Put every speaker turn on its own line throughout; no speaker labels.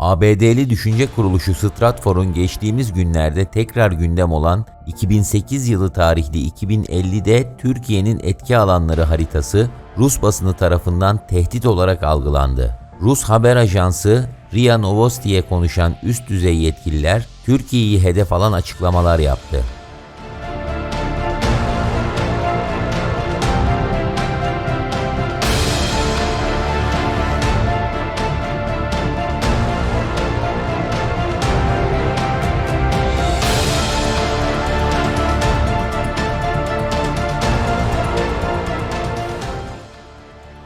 ABD'li düşünce kuruluşu Stratfor'un geçtiğimiz günlerde tekrar gündem olan 2008 yılı tarihli 2050'de Türkiye'nin etki alanları haritası Rus basını tarafından tehdit olarak algılandı. Rus haber ajansı RIA Novosti'ye konuşan üst düzey yetkililer Türkiye'yi hedef alan açıklamalar yaptı.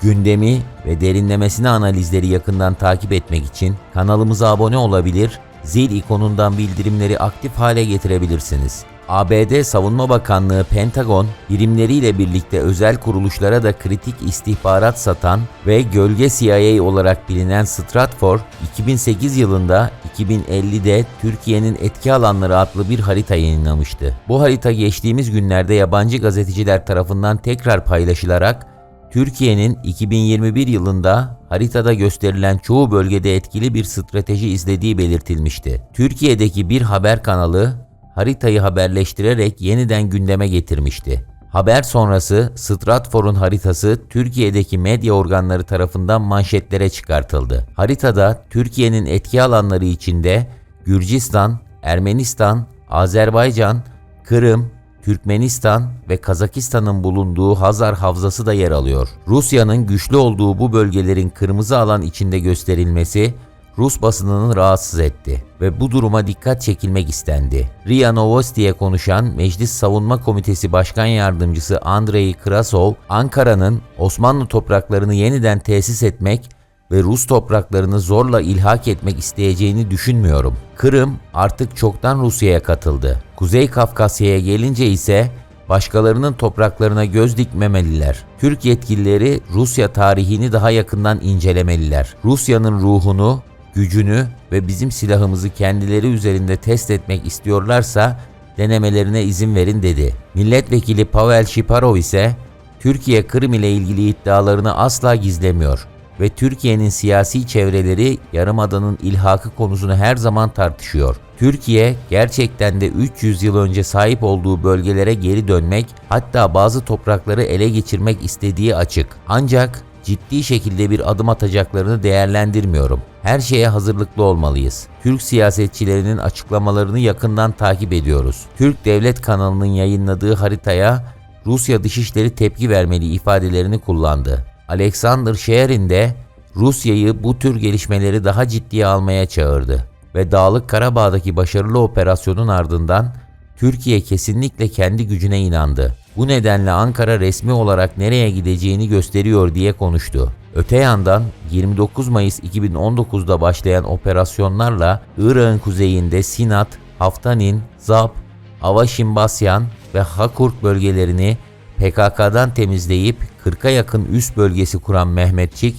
Gündemi ve derinlemesine analizleri yakından takip etmek için kanalımıza abone olabilir, zil ikonundan bildirimleri aktif hale getirebilirsiniz. ABD Savunma Bakanlığı Pentagon, birimleriyle birlikte özel kuruluşlara da kritik istihbarat satan ve gölge CIA olarak bilinen Stratfor, 2008 yılında 2050'de Türkiye'nin etki alanları adlı bir harita yayınlamıştı. Bu harita geçtiğimiz günlerde yabancı gazeteciler tarafından tekrar paylaşılarak Türkiye'nin 2021 yılında haritada gösterilen çoğu bölgede etkili bir strateji izlediği belirtilmişti. Türkiye'deki bir haber kanalı haritayı haberleştirerek yeniden gündeme getirmişti. Haber sonrası Stratfor'un haritası Türkiye'deki medya organları tarafından manşetlere çıkartıldı. Haritada Türkiye'nin etki alanları içinde Gürcistan, Ermenistan, Azerbaycan, Kırım, Türkmenistan ve Kazakistan'ın bulunduğu Hazar Havzası da yer alıyor. Rusya'nın güçlü olduğu bu bölgelerin kırmızı alan içinde gösterilmesi Rus basınını rahatsız etti ve bu duruma dikkat çekilmek istendi. RIA Novosti'ye konuşan Meclis Savunma Komitesi Başkan Yardımcısı Andrei Krasov, Ankara'nın Osmanlı topraklarını yeniden tesis etmek ve Rus topraklarını zorla ilhak etmek isteyeceğini düşünmüyorum. Kırım artık çoktan Rusya'ya katıldı. Kuzey Kafkasya'ya gelince ise başkalarının topraklarına göz dikmemeliler. Türk yetkilileri Rusya tarihini daha yakından incelemeliler. Rusya'nın ruhunu, gücünü ve bizim silahımızı kendileri üzerinde test etmek istiyorlarsa denemelerine izin verin dedi. Milletvekili Pavel Shiparov ise Türkiye Kırım ile ilgili iddialarını asla gizlemiyor ve Türkiye'nin siyasi çevreleri Yarımada'nın ilhakı konusunu her zaman tartışıyor. Türkiye gerçekten de 300 yıl önce sahip olduğu bölgelere geri dönmek, hatta bazı toprakları ele geçirmek istediği açık. Ancak ciddi şekilde bir adım atacaklarını değerlendirmiyorum. Her şeye hazırlıklı olmalıyız. Türk siyasetçilerinin açıklamalarını yakından takip ediyoruz. Türk Devlet kanalının yayınladığı haritaya Rusya Dışişleri tepki vermeli ifadelerini kullandı. Alexander Sherin de Rusya'yı bu tür gelişmeleri daha ciddiye almaya çağırdı ve Dağlık Karabağ'daki başarılı operasyonun ardından Türkiye kesinlikle kendi gücüne inandı. Bu nedenle Ankara resmi olarak nereye gideceğini gösteriyor diye konuştu. Öte yandan 29 Mayıs 2019'da başlayan operasyonlarla Irak'ın kuzeyinde Sinat, Haftanin, Zap, Avaşimbasyan ve Hakurk bölgelerini PKK'dan temizleyip 40'a yakın üst bölgesi kuran Mehmetçik,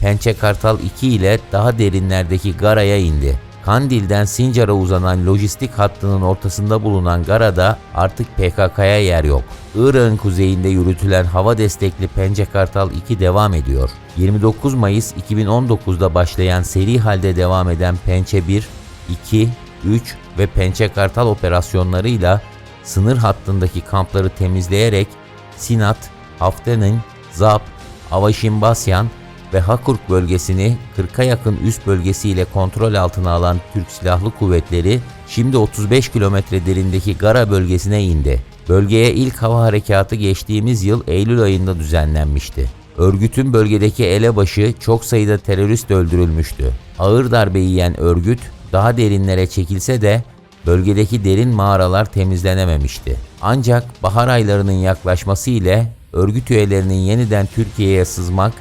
Pençe Kartal 2 ile daha derinlerdeki Gara'ya indi. Kandil'den Sincar'a uzanan lojistik hattının ortasında bulunan Gara'da artık PKK'ya yer yok. Irak'ın kuzeyinde yürütülen hava destekli Pençe Kartal 2 devam ediyor. 29 Mayıs 2019'da başlayan seri halde devam eden Pençe 1, 2, 3 ve Pençe Kartal operasyonlarıyla sınır hattındaki kampları temizleyerek Sinat, Haftenin, Zap, Avaşimbasyan ve Hakurk bölgesini 40'a yakın üst bölgesiyle kontrol altına alan Türk Silahlı Kuvvetleri şimdi 35 kilometre derindeki Gara bölgesine indi. Bölgeye ilk hava harekatı geçtiğimiz yıl Eylül ayında düzenlenmişti. Örgütün bölgedeki elebaşı çok sayıda terörist öldürülmüştü. Ağır darbe yiyen örgüt daha derinlere çekilse de bölgedeki derin mağaralar temizlenememişti. Ancak bahar aylarının yaklaşması ile örgüt üyelerinin yeniden Türkiye'ye sızmak,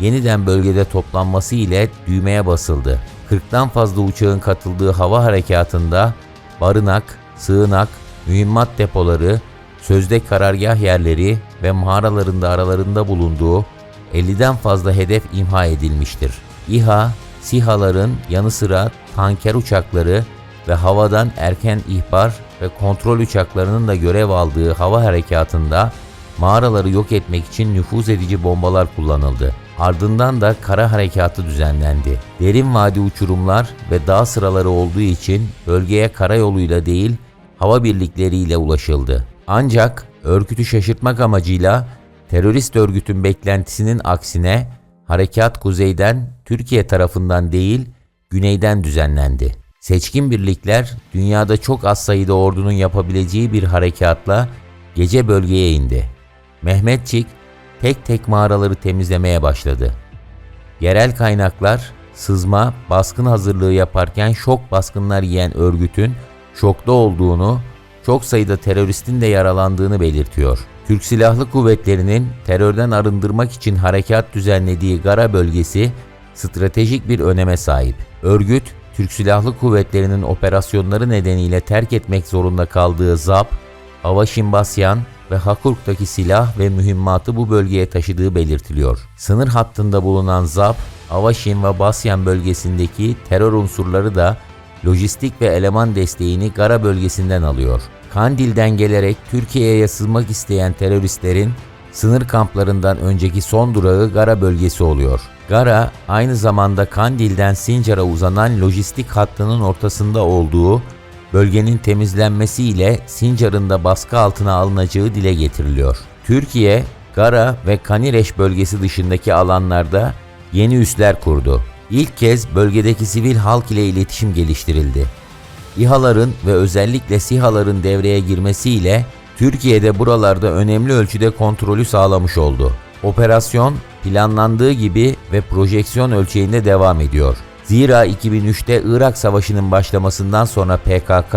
yeniden bölgede toplanması ile düğmeye basıldı. 40'tan fazla uçağın katıldığı hava harekatında barınak, sığınak, mühimmat depoları, sözde karargah yerleri ve mağaralarında aralarında bulunduğu 50'den fazla hedef imha edilmiştir. İHA, SİHA'ların yanı sıra tanker uçakları ve havadan erken ihbar ve kontrol uçaklarının da görev aldığı hava harekatında mağaraları yok etmek için nüfuz edici bombalar kullanıldı. Ardından da kara harekatı düzenlendi. Derin vadi uçurumlar ve dağ sıraları olduğu için bölgeye karayoluyla değil hava birlikleriyle ulaşıldı. Ancak örgütü şaşırtmak amacıyla terörist örgütün beklentisinin aksine harekat kuzeyden Türkiye tarafından değil güneyden düzenlendi. Seçkin birlikler dünyada çok az sayıda ordunun yapabileceği bir harekatla gece bölgeye indi. Mehmetçik tek tek mağaraları temizlemeye başladı. Yerel kaynaklar sızma, baskın hazırlığı yaparken şok baskınlar yiyen örgütün şokta olduğunu, çok sayıda teröristin de yaralandığını belirtiyor. Türk Silahlı Kuvvetleri'nin terörden arındırmak için harekat düzenlediği Gara bölgesi stratejik bir öneme sahip. Örgüt, Türk Silahlı Kuvvetleri'nin operasyonları nedeniyle terk etmek zorunda kaldığı ZAP, Avaşin Basyan ve Hakurk'taki silah ve mühimmatı bu bölgeye taşıdığı belirtiliyor. Sınır hattında bulunan ZAP, Avaşin ve Basyan bölgesindeki terör unsurları da lojistik ve eleman desteğini Gara bölgesinden alıyor. Kandil'den gelerek Türkiye'ye sızmak isteyen teröristlerin sınır kamplarından önceki son durağı Gara bölgesi oluyor. Gara aynı zamanda Kandil'den Sincar'a uzanan lojistik hattının ortasında olduğu bölgenin temizlenmesiyle Sincar'ın da baskı altına alınacağı dile getiriliyor. Türkiye, Gara ve Kanireş bölgesi dışındaki alanlarda yeni üsler kurdu. İlk kez bölgedeki sivil halk ile iletişim geliştirildi. İHA'ların ve özellikle SİHA'ların devreye girmesiyle Türkiye'de buralarda önemli ölçüde kontrolü sağlamış oldu. Operasyon planlandığı gibi ve projeksiyon ölçeğinde devam ediyor. Zira 2003'te Irak Savaşı'nın başlamasından sonra PKK,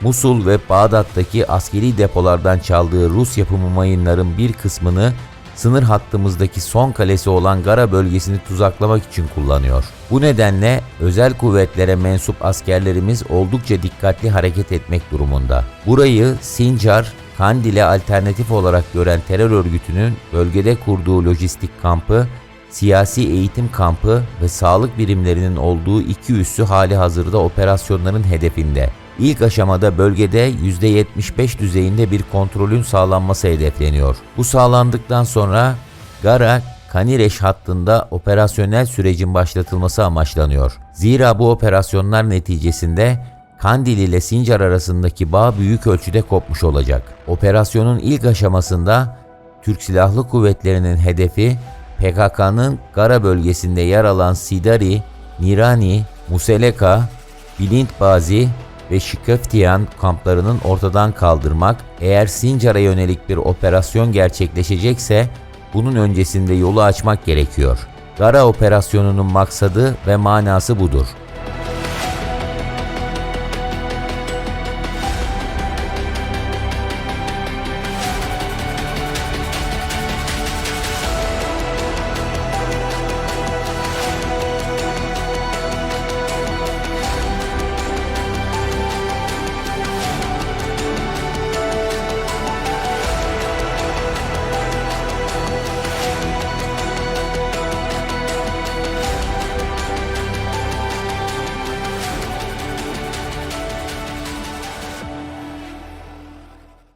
Musul ve Bağdat'taki askeri depolardan çaldığı Rus yapımı mayınların bir kısmını sınır hattımızdaki son kalesi olan Gara bölgesini tuzaklamak için kullanıyor. Bu nedenle özel kuvvetlere mensup askerlerimiz oldukça dikkatli hareket etmek durumunda. Burayı Sincar, Kandil'e alternatif olarak gören terör örgütünün bölgede kurduğu lojistik kampı, siyasi eğitim kampı ve sağlık birimlerinin olduğu iki üssü hali hazırda operasyonların hedefinde. İlk aşamada bölgede %75 düzeyinde bir kontrolün sağlanması hedefleniyor. Bu sağlandıktan sonra Gara Kanireş hattında operasyonel sürecin başlatılması amaçlanıyor. Zira bu operasyonlar neticesinde Kandil ile Sincar arasındaki bağ büyük ölçüde kopmuş olacak. Operasyonun ilk aşamasında Türk Silahlı Kuvvetleri'nin hedefi PKK'nın Gara bölgesinde yer alan Sidari, Nirani, Museleka, Bilintbazi ve Şikaftiyan kamplarının ortadan kaldırmak, eğer Sincar'a yönelik bir operasyon gerçekleşecekse bunun öncesinde yolu açmak gerekiyor. Gara operasyonunun maksadı ve manası budur.